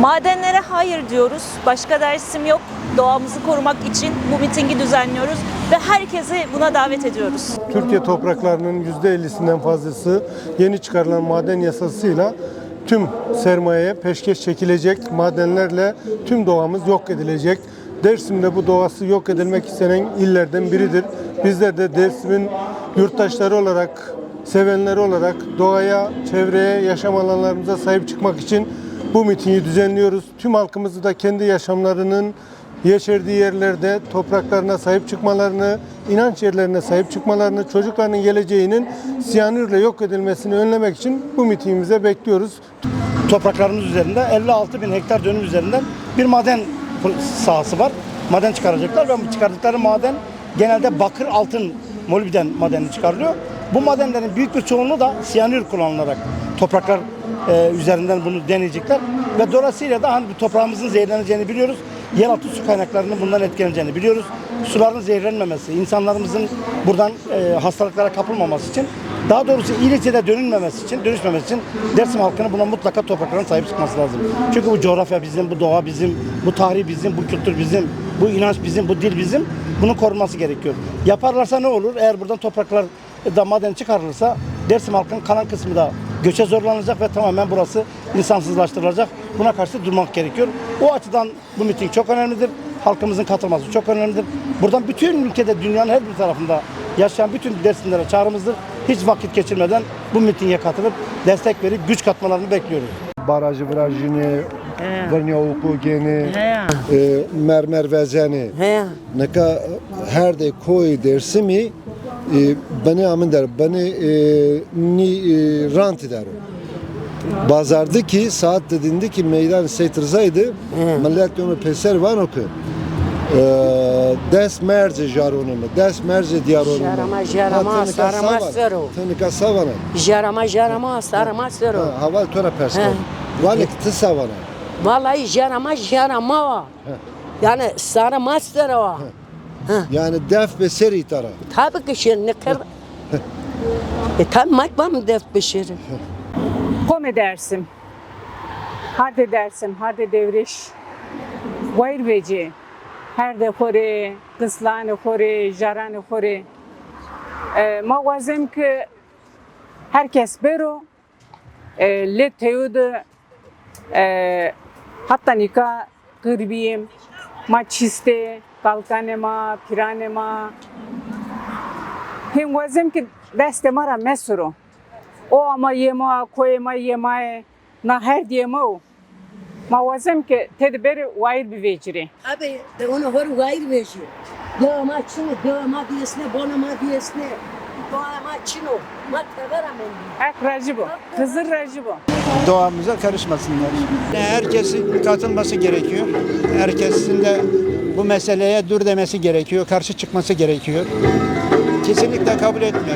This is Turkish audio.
Madenlere hayır diyoruz. Başka dersim yok. Doğamızı korumak için bu mitingi düzenliyoruz ve herkesi buna davet ediyoruz. Türkiye topraklarının %50'sinden fazlası yeni çıkarılan maden yasasıyla tüm sermayeye peşkeş çekilecek, madenlerle tüm doğamız yok edilecek. Dersim'de bu doğası yok edilmek istenen illerden biridir. Bizler de Dersim'in yurttaşları olarak, sevenleri olarak doğaya, çevreye, yaşam alanlarımıza sahip çıkmak için bu mitingi düzenliyoruz. Tüm halkımızı da kendi yaşamlarının yeşerdiği yerlerde topraklarına sahip çıkmalarını, inanç yerlerine sahip çıkmalarını, çocuklarının geleceğinin siyanürle yok edilmesini önlemek için bu mitingimize bekliyoruz. topraklarımız üzerinde 56 bin hektar dönüm üzerinden bir maden sahası var. Maden çıkaracaklar ve bu çıkardıkları maden genelde bakır, altın, molibden madeni çıkarılıyor. Bu madenlerin büyük bir çoğunluğu da siyanür kullanılarak topraklar e, üzerinden bunu deneyecekler. Ve dolayısıyla da hani toprağımızın zehirleneceğini biliyoruz. Yeraltı su kaynaklarının bundan etkileneceğini biliyoruz. Suların zehirlenmemesi, insanlarımızın buradan e, hastalıklara kapılmaması için daha doğrusu İlice'de dönülmemesi için, dönüşmemesi için Dersim halkının buna mutlaka topraklarına sahip çıkması lazım. Çünkü bu coğrafya bizim, bu doğa bizim, bu tarih bizim, bu kültür bizim, bu inanç bizim, bu dil bizim. Bunun korunması gerekiyor. Yaparlarsa ne olur? Eğer buradan topraklar da maden çıkarılırsa Dersim halkının kalan kısmı da göçe zorlanacak ve tamamen burası insansızlaştırılacak. Buna karşı durmak gerekiyor. O açıdan bu miting çok önemlidir. Halkımızın katılması çok önemlidir. Buradan bütün ülkede dünyanın her bir tarafında yaşayan bütün Dersimlere çağrımızdır. Hiç vakit geçirmeden bu mitinge katılıp destek verip güç katmalarını bekliyoruz. barajı vrajini, vrnja ukugeni, e, mermer vezeni. Neka her de koy dersimi beni amin der, beni e, ni e, rant der. Bazardaki saat dediğinde ki meydan seytirzaydı, millet yomu peser van oku. E, Des merce jaronumu, des merce diyaronumu. Jarama, jarama, sarama, sero. Tınıka savana. Jarama jarama sarama sero. Ha, Haval tora perska. He. Valik tı savana. Vallahi jarama jarama. Yani sarama sero. Yani def ve seri tara. Tabii ki şimdi kır. e tabii makbam def pişirir. Kome dersim. Hadi dersim, hadi devriş. Vayr veci. Her de khore, kıslanı khore, jaranı khore. Ee, ma vazim ki herkes bero. E, le teyudu. E, hatta nika kırbiyim. Ma çiste, kalkanema, piranema. Hem vazim ki deste mara mesuro. O ama yema, koyma yemaya, na her diyema o. Ma vazim ki tedbiri vayr bir veciri. Tabii de onu hor gayr veşi. Dağma çino, dağma diyesine, bonama diyesine. Dağma çino. Ma tevera men. Ek racı bu. Kızır racı bu. Doğamıza karışmasınlar. Herkesin katılması gerekiyor. Herkesin de bu meseleye dur demesi gerekiyor, karşı çıkması gerekiyor. Kesinlikle kabul etmiyoruz.